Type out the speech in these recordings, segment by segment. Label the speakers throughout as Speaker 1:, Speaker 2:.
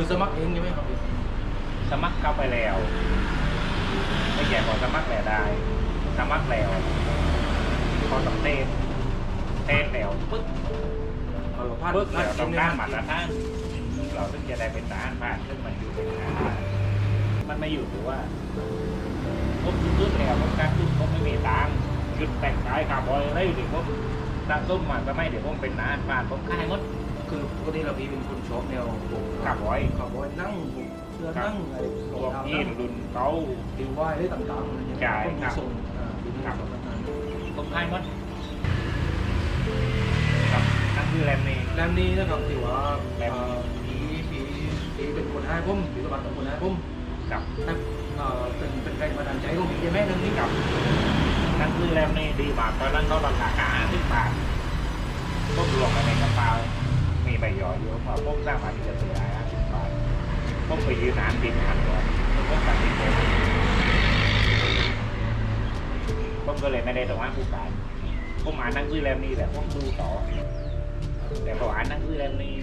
Speaker 1: คือ
Speaker 2: สมัครเองใช่ไหมครับพี่
Speaker 1: สมัครเข้าไปแล้วไม่แก่บอกสมัครแล้วได้ สมัครแล้วพอต้องเต้นเต้นแล้วปึ๊บ
Speaker 2: เอาพัน
Speaker 1: ปึ๊บ
Speaker 2: พัน
Speaker 1: แล้ว
Speaker 2: กิ
Speaker 1: ต้อนง
Speaker 2: เนี่ย
Speaker 1: ด้านมาตรฐานเราถึงจะได้เป็นทหารพรานซึ่งมันอยู่เป็นทหารพรานมันไม่อยู่ถือว่าผมขึ้นแล้วผมการขึ้นผมไม่มีตังค์หยุดแต่งกายขาบอยอะไรอยู่ดิผมตั้งต้นมาก็ไม่เดี๋ยวผมเป็นทหารพรานผมขายหมด
Speaker 2: คือปกติเราพี่เป็นคนชอบแนวพวก
Speaker 1: ขาบอย
Speaker 2: ขับอยนั่งพวกเสื้อนั่งอะไร
Speaker 1: พ
Speaker 2: รอง
Speaker 1: วก
Speaker 2: เท้า
Speaker 1: นี้
Speaker 2: นั่ง
Speaker 1: รุ่นเก่า
Speaker 2: ดีไหว้ได้ต่างๆอะไรอย่างเงี้ย
Speaker 1: ใช่
Speaker 2: ก็มี
Speaker 1: ครับ
Speaker 2: ส่งอ่าอยู่ใน
Speaker 1: ครับ
Speaker 2: ส่งต่างๆ
Speaker 1: ผมขายหมดครับนั่นคือแรมนี่
Speaker 2: แรมนี้นะครับถือว่า
Speaker 1: แรม
Speaker 2: เอ่อผีผีผีเป็นคนให้ผมผีสมบัติเป็นคนให้ผม
Speaker 1: กับ
Speaker 2: แต่เอ่อเป็นเป็นแรงบันดาลใจของผีใช่ไหมเรื่องนี้
Speaker 1: กับนั่นคือแรมนี่ดีมากตอนนั้นเขาราคาห้าสิบบาทผมรวมไปในกระเป๋า มีใบย่อยเยอะกว่าผมสร้างมาที่จะเสียหายห้าสิบบาทผมไปยืนนานบินหันก่อนผมตัดสินใจผมก็เลยไม่ได้ตรงนั้นผู้การผมอ่านหนังสือแรมนี้แต่ผมดูต่อ แต่พออ่านนังสือเล่มนี้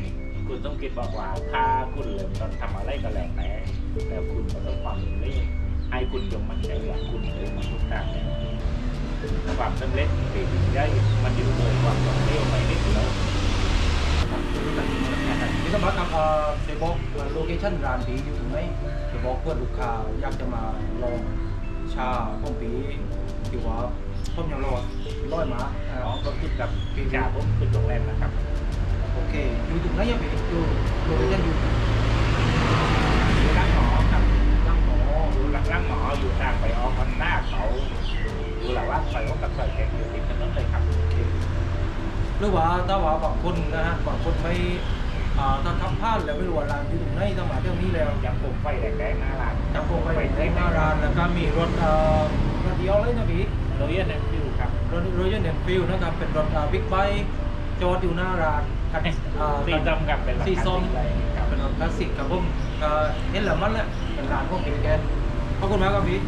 Speaker 1: คุณต้องคิดบอกว่าถ้าคุณเริ่มต้นทำอะไรก็แล้วแต่แล้วคุณประสบความสำเร็จให้คุณจงมั่นใจว่าคุณเคยมาทุกทางแล้วความสำเร็จที่ยิ่งใหญ่มันอยู่เลยความสำเร็จไม่ได้เลย
Speaker 2: นี่สมบัติครับเอ่อเดบอกโลเคชั่นร้านปีอยู่ตรงไหนเดบอกเพื่อนลูกค้าอยากจะมาลองชาต้มปีที่ว่าต้มยำรอดร้อยหมาอ่า
Speaker 1: น้องก็ขึ้นกับพี่จ่าผมขึ้นโรงแรมนะครับ
Speaker 2: โอเคอยู่ตรงไหนยังผีอยู่โลเคชั่นอยู่
Speaker 1: อยู่ร้านหมอครับ
Speaker 2: ตั้งหอ
Speaker 1: อยู่ร้านหมออยู่ทางไปออกมันหน้าเขาอยู่หลังว่าซอยว่ากับซอยแขกอยู่ติดถนนเลยครับ
Speaker 2: หรือว่าถ้าว่าบางคนนะฮะบางคนไม่อ่าถ้าทำพลาดแล้วไม่รู้ว่าร้านอยู่ตรงไหนถ้ามาเที่ยวนี้แล้ว
Speaker 1: ยังคงไฟแดงๆหน้าร้าน
Speaker 2: จับโปไปในหน้าร้านแล้วก็มีรถเอ่อรถเดียวเลยนะพี่
Speaker 1: โรยัลเนฟิวครับ
Speaker 2: รถรถยันเดนฟิลนะครับเป็นรถบิ๊กไบค์จอดอยู่หน้าร้านคันอ่า
Speaker 1: สีส้มครับเป็นหลัก
Speaker 2: สี
Speaker 1: การ
Speaker 2: ส้ม
Speaker 1: สีอะไรครับ
Speaker 2: เป็นรถคลาสสิกครับผมก็เห็นแล้วมันแหละเป็นร้านพวกเกแกนขอบคุณมากครับพี่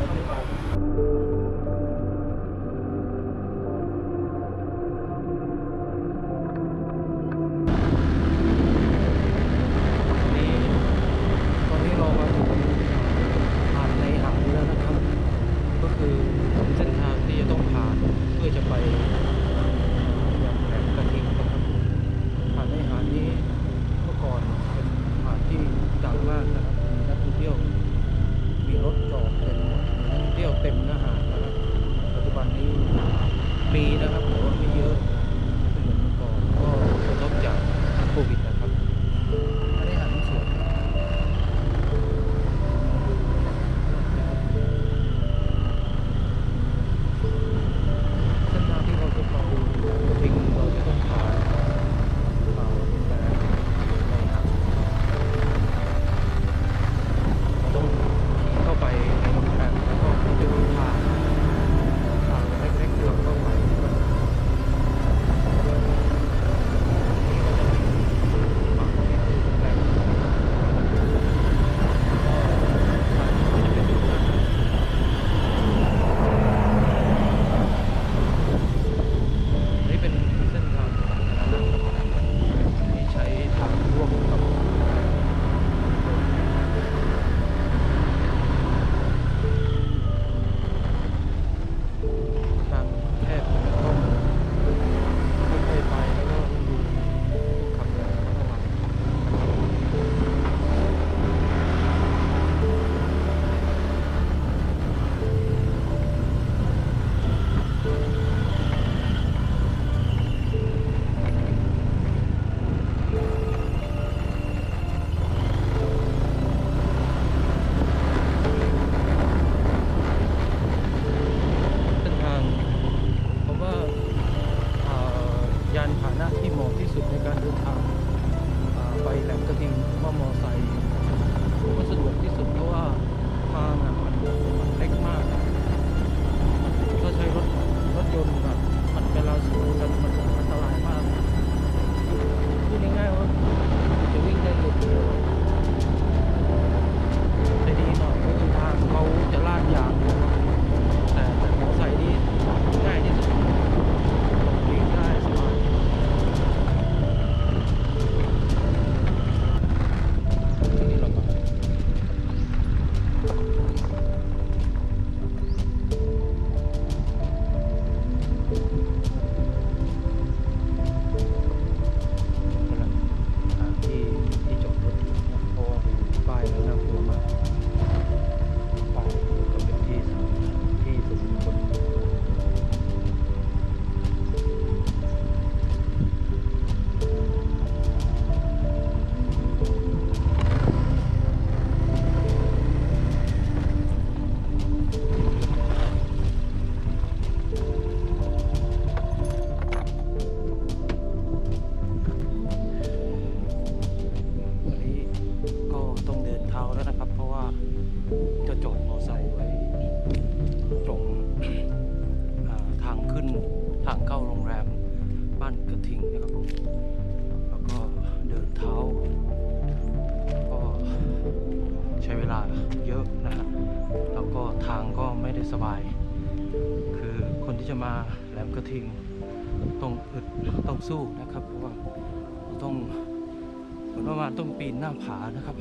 Speaker 2: างผานะครับ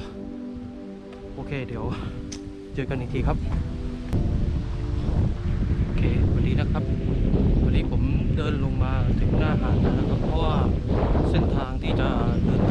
Speaker 2: โอเคเดี๋ยวเจอกันอีกทีครับ โอเควันนี้นะครับ วันนี้ผมเดินลงมาถึงหน้าหาดแล้วนะครับ เพราะว่าเส้นทางที่จะเดิน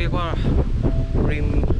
Speaker 2: 这块儿，林。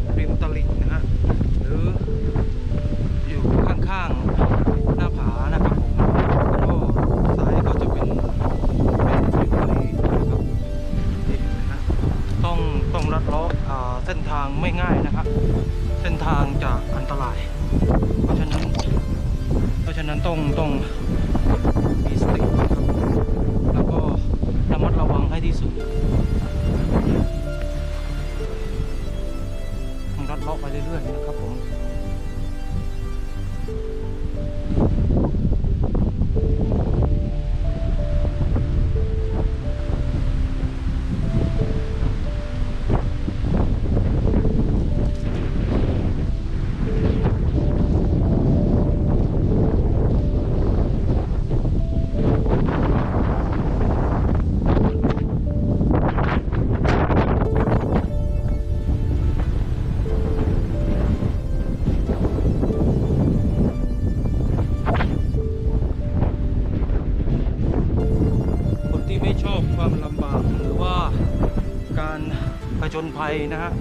Speaker 2: นะฮะ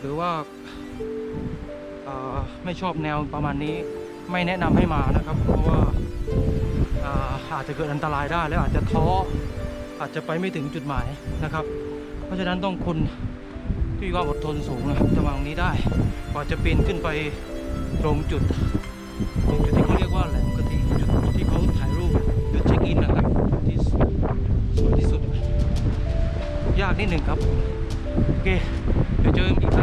Speaker 2: หรือว่าไม่ชอบแนวประมาณนี้ไม่แนะนำให้มานะครับ เพราะว่าอาจจะเกิดอันตรายได้แล้วอาจจะท้ออาจจะไปไม่ถึงจุดหมายนะครับ เพราะฉะนั้นต้องคนที่มีความอดทนสูงนะครับจะมาตนี้ได้กว่าจะปีนขึ้นไปตรงจุดตรงจุดที่เขาเรียกว่าแหลมกระทิงจุดที่เขาถ่ายรูปจุดเช็คอินนะครับที่สวยที่สุด ยากนิดหนึ่งครับ Oke, okay. enjoy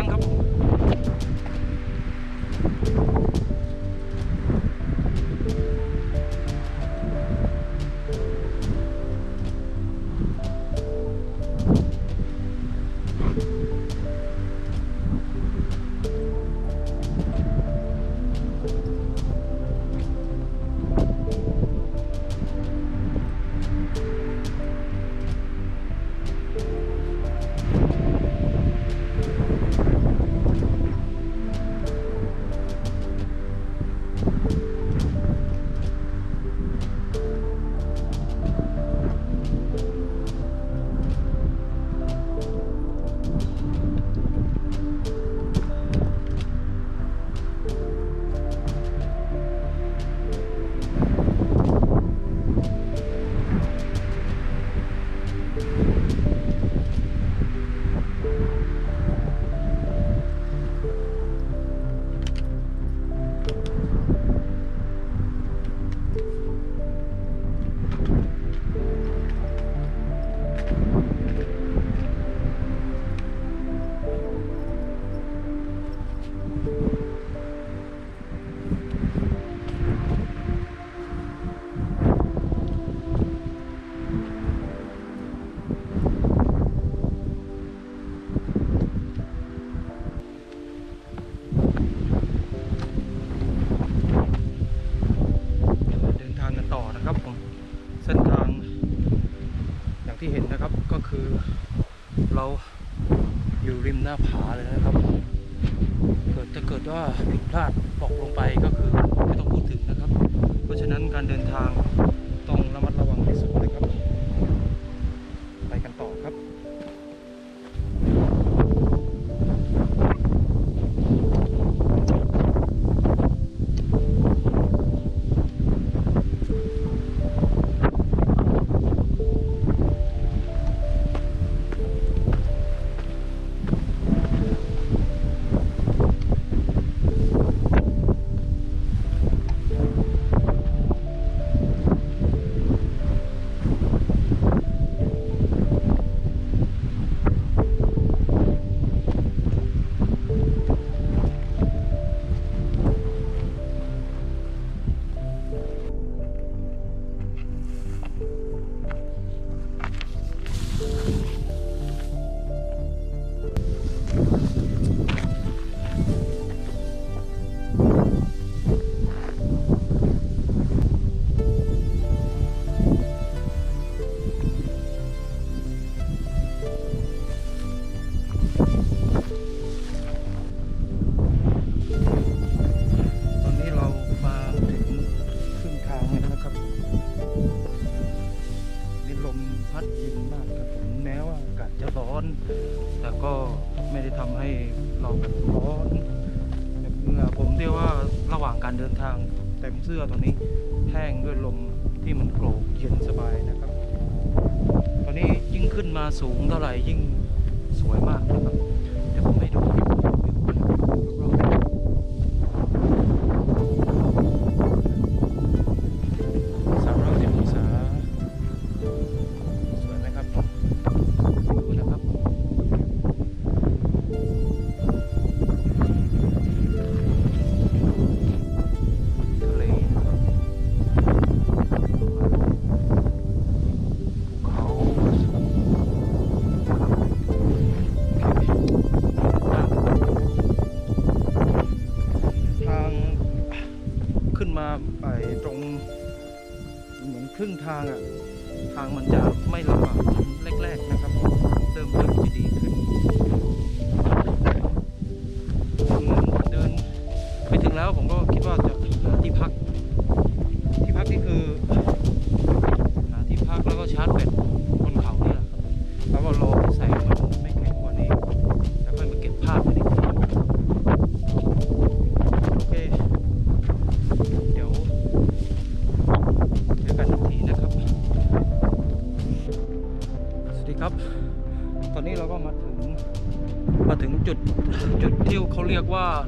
Speaker 2: สูงเท่าไหร่ยิ่ง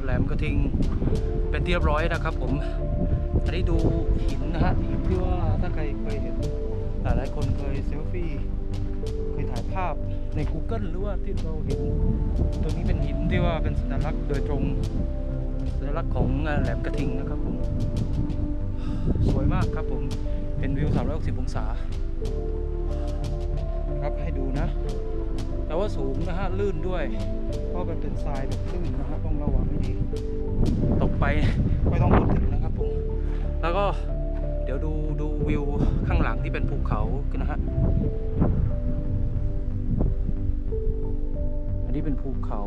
Speaker 2: แหลมกระทิงเป็นที่เรียบร้อยนะครับ ผมอันนี้ดูหินนะฮะหินที่ว่าถ้าใครเคยเห็นหลายหลายคนเคยเซลฟี่เคยถ่ายภาพใน Google หรือว่าที่เราเห็นตรงนี้เป็นหินที่ว่าเป็นสัญลักษณ์โดยตรงสัญลักษณ์ของแหลมกระทิงนะครับผมสวยมากครับผมเป็นวิว 360 องศาครับให้ดูนะ แต่ว่าสูงนะฮะลื่นด้วย เพราะมันเป็นทรายแบบลื่นนะครับต้องระวังให้ดี ตกไปไม่ต้องพูดถึงนะครับผมแล้วก็เดี๋ยวดูดูวิวข้างหลังที่เป็นภูเขากันนะฮะอันนี้เป็นภูเขา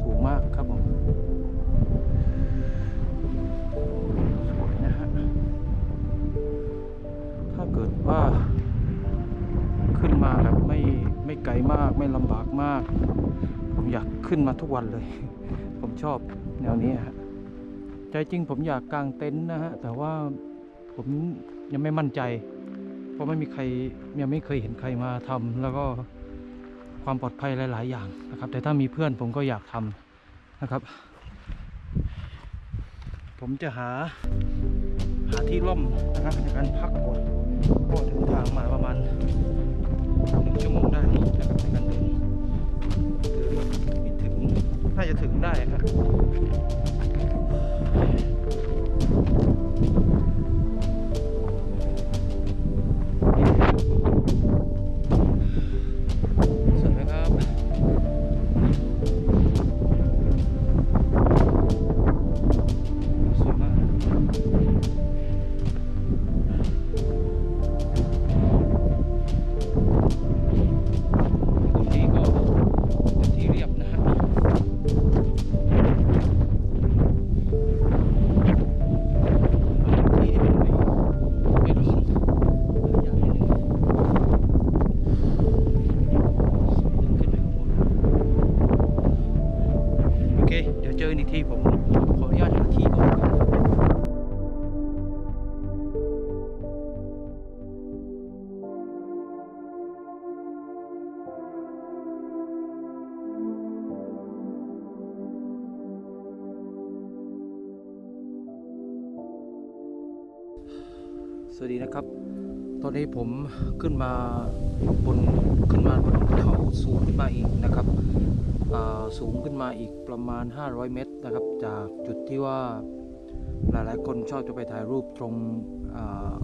Speaker 2: สูงมากครับผมสวยนะฮะถ้าเกิดว่าขึ้นมาแบบไม่ ไม่ไกลมากไม่ลำบากมาก ผมอยากขึ้นมาทุกวันเลย ผมชอบแนวนี้ฮะใจจริงผมอยากกางเต็นท์นะฮะ แต่ว่าผมยังไม่มั่นใจ เพราะไม่มีใครยังไม่เคยเห็นใครมาทำแล้วก็ความปลอดภัยหลาย ๆ อย่างนะครับ แต่ถ้ามีเพื่อนผมก็อยากทำนะครับ ผมจะหาหาที่ร่มนะครับในการพักก่อนก็เดินทางมาประมาณ หนึ่งชั่วโมงได้นะครับในการเดินหรือไม่ถึงน่าจะถึงได้ครับ สวัสดีนะครับ ตอนนี้ผมขึ้นมาบนขึ้นมาบนเขาสูงขึ้นมาอีกนะครับอ่าสูงขึ้นมาอีกประมาณ 500 เมตรนะครับ จากจุดที่ว่าหลายๆ คนชอบจะไปถ่ายรูปตรงอ่า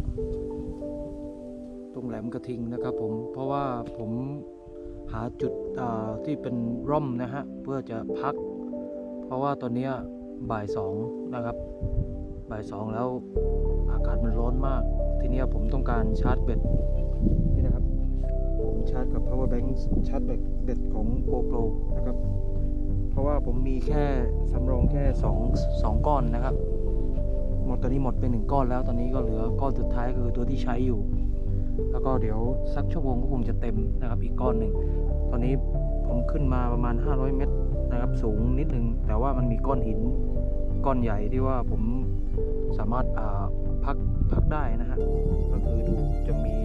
Speaker 2: ตรงแหลมกระทิงนะครับผมเพราะว่าผมหาจุดอ่าที่เป็นร่มนะฮะเพื่อจะพัก เพราะว่าตอนนี้บ่ายสองนะครับ บ่ายสองแล้ว ร้อนมาก ทีนี้ผมต้องการชาร์จแบตนี่นะครับ ผมชาร์จกับ power bank ชาร์จแบตแบตของ GoPro นะครับ เพราะว่าผมมีแค่สำรองแค่2 2ก้อนนะครับ หมดตอนนี้หมดไปหนึ่งก้อนแล้วตอนนี้ก็เหลือก้อนสุดท้ายคือตัวที่ใช้อยู่ แล้วก็เดี๋ยวสักชั่วโมงก็คงจะเต็มนะครับ อีกก้อนหนึ่งตอนนี้ผมขึ้นมาประมาณ 500 เมตรนะครับสูงนิดนึง แต่ว่ามันมีก้อนหินก้อนใหญ่ที่ว่าผมสามารถาพัก พักได้นะฮะก็คือดูจะมี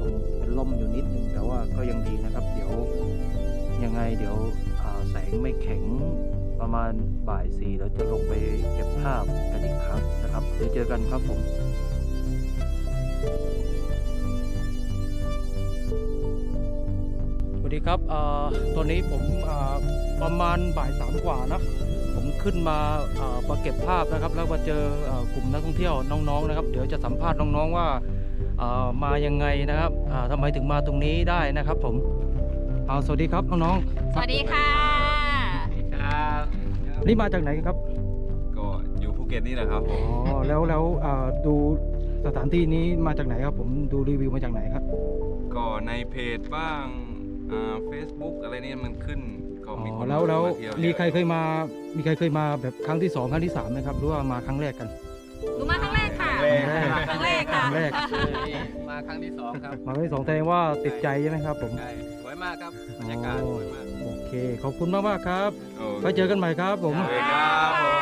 Speaker 2: ตรงเป็นล่มอยู่นิดนึง แต่ว่าก็ยังดีนะครับ เดี๋ยวยังไงเดี๋ยวแสงไม่แข็งประมาณบ่ายสี่เราจะลงไปเก็บภาพกันอีกครั้งนะครับเดี๋ยวเจอกันครับผมสวัสดีครับเอ่อตอนนี้ผมเอ่อประมาณบ่ายสามกว่านะ ขึ้นมาเอ่อมาเก็บภาพนะครับ แล้วมาเจอเอ่อกลุ่มนักท่องเที่ยวน้องๆนะครับ เดี๋ยวจะสัมภาษณ์น้องๆว่าเอ่อมายังไงนะครับอ่าทำไมถึงมาตรงนี้ได้นะครับ ผมเอาสวัสดีครับน้อง
Speaker 3: สวัสดีค่ะ
Speaker 2: ๆนี่มาจากไหนครับ
Speaker 4: ก็อยู่ภูเก็ตนี่แหละครับผ
Speaker 2: อ๋
Speaker 4: ม
Speaker 2: อแล้วแล้วเอ่อดูสถานที่นี้มาจากไหนครับผมดูรีวิวมาจากไหนครับ
Speaker 4: ก็ในเพจบ้างอ่าเฟซบุ๊กอะไรเนี่ยมันขึ้น ก็
Speaker 2: อ๋
Speaker 4: มีค
Speaker 2: อนแล้วแล้ว
Speaker 4: มาเที่ยว
Speaker 2: มี
Speaker 4: เยอะ
Speaker 2: ใครเคยมา มีใครเคยมาแบบครั้งที่สองครั้งที่สามไหมครับหรือว่ามาครั้งแรกกัน
Speaker 3: หนูมาครั้งแรกค่ะ
Speaker 2: ครั้งแรก
Speaker 3: ครั้งแรกค่ะ
Speaker 2: ครั้งแรก
Speaker 5: มาครั้งที่สองครับ
Speaker 2: มาครั้งที่สองแสดงว่าติดใจใช่ไหมครับผม
Speaker 5: ใช่สวยมากครับบรรยากาศสวยมาก
Speaker 2: โอเค ขอบคุณมากมากๆครับ
Speaker 4: โอ้
Speaker 2: ไว้เจอกันใหม่ครับผม
Speaker 4: โอเคครับผม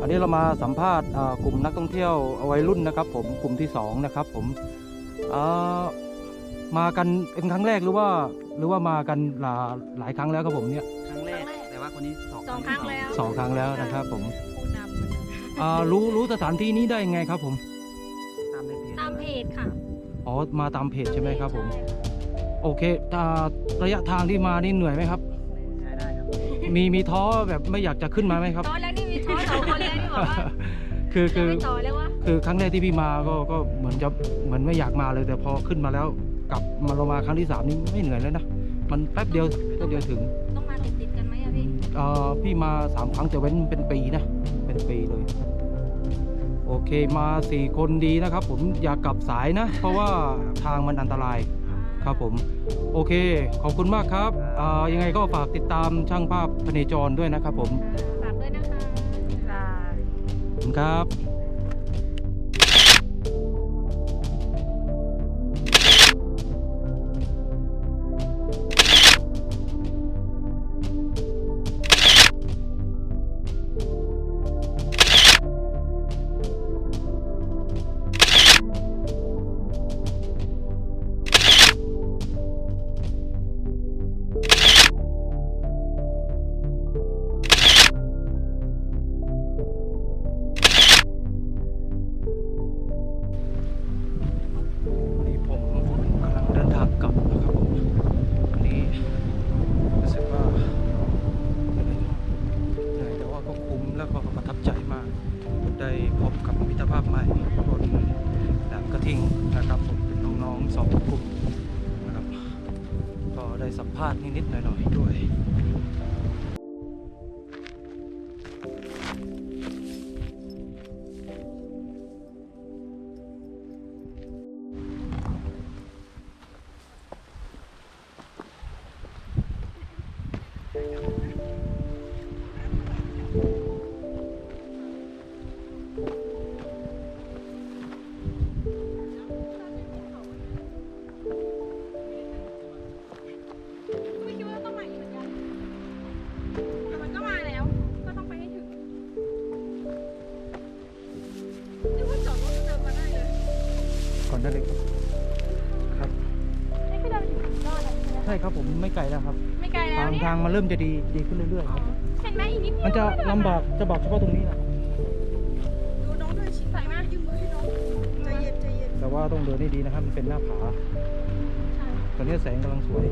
Speaker 2: อันนี้เรามาสัมภาษณ์อ่ากลุ่มนักท่องเที่ยววัยรุ่นนะครับ ผมกลุ่มที่สองนะครับผมอ่า มากันเป็นครั้งแรกหรือว่า หรือว่ามากันหลาหลายครั้งแล้วครับผมเนี่ย
Speaker 5: ครั้งแรก แต่ว่าคนนี้สอง
Speaker 3: สองครั้งแล้ว
Speaker 2: สองครั้งแล้วนะครับผม
Speaker 3: ผู้นำเหมือนเดิม
Speaker 2: อ่ารู้รู้สถานที่นี้ได้ยังไงครับผม
Speaker 5: ตามในเพจ
Speaker 3: ตามเพจค่ะ
Speaker 2: อ๋อมาตามเพจใช่ไหมครับผม โอเคอ่าระยะทางที่มานี่เหนื่อยไหมครับ
Speaker 5: ใช้ได้ครับ
Speaker 2: มีมีท้อแบบไม่อยากจะขึ้นมาไหมครับ
Speaker 3: ตอนแรกนี่มีท้อสองคนเลยที่บอกว่า
Speaker 2: คือ
Speaker 3: จะ
Speaker 2: คือ
Speaker 3: ไม่ต่อแล้ววะ
Speaker 2: คือครั้งแรกที่พี่มาก็ก็เหมือนจะเหมือนไม่อยากมาเลยแต่พอขึ้นมาแล้ว กลับมาเรามาครั้งที่สามนี่ไม่เหนื่อยแล้วนะ มันแป๊บเดียวแป๊บเดียวถึง
Speaker 3: ต้องมาติดติดๆกันไหมอะพี่
Speaker 2: เอ่อพี่มาสามครั้งแต่เว้นเป็นปีนะ เป็นปีเลย โอเคมาสี่คนดีนะครับ ผมอย่ากกลับสายนะ เพราะว่าทางมันอันตรายครับผม โอเค ขอบคุณมากครับอ่ายังไงก็ฝากติดตามช่างภาพพเนจรด้วยนะครับผม
Speaker 3: ฝากด้วยนะคะค่ะ
Speaker 2: ขอบคุณครับ ไม่ไก
Speaker 3: ลแล้ว
Speaker 2: ครับไม่ไกลแล้วทาง
Speaker 3: เนี่ย
Speaker 2: ทางมันเริ่มจะดีดีขึ้นเรื่อยๆครับ
Speaker 3: เห็นไหมอีกนิดเดียว
Speaker 2: มันจะลำบากจะบากเฉพาะตรงนี้นะ
Speaker 3: ดูน้องด้วยชิดใส่มากยืมมือให้น้องใจเย็นใจเย็น
Speaker 2: แต่ว่าต้องเดินให้ดีนะครับมันเป็นหน้าผา
Speaker 3: ใช่
Speaker 2: ตอนนี้แสงกำลังสวย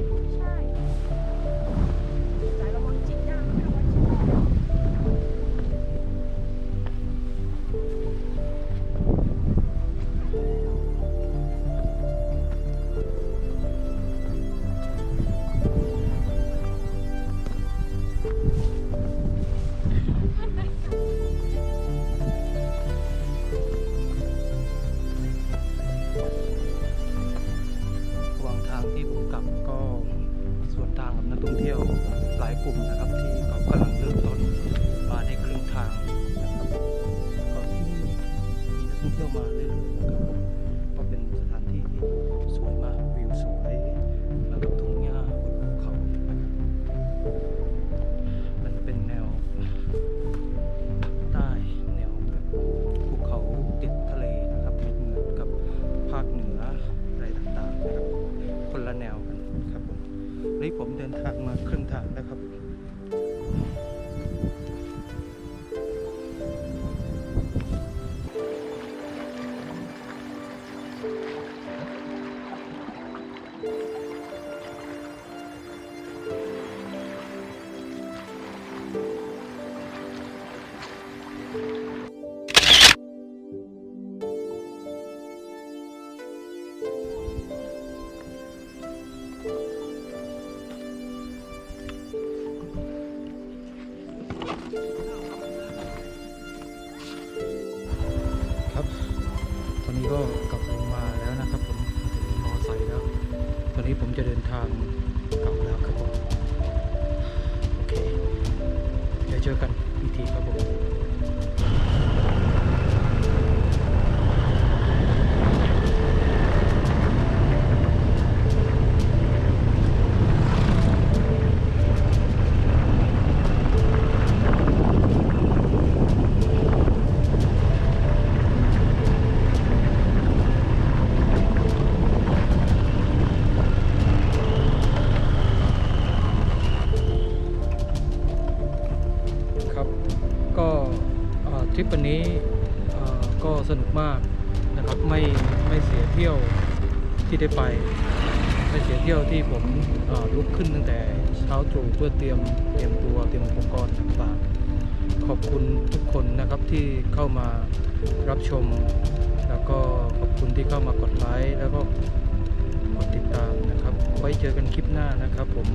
Speaker 3: มาก
Speaker 2: นะครับไม่ไม่เสียเที่ยวที่ได้ไปไม่เสียเที่ยวที่ผมลุกขึ้นตั้งแต่เช้าตรู่เพื่อเตรียมเตรียมตัวเตรียมอุปกรณ์ต่างๆขอบคุณทุกคนนะครับที่เข้ามารับชม แล้วก็ขอบคุณที่เข้ามากดไลค์แล้วก็กดติดตามนะครับ ไว้เจอกันคลิปหน้านะครับ ผม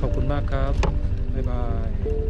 Speaker 2: ขอบคุณมากครับบ๊ายบาย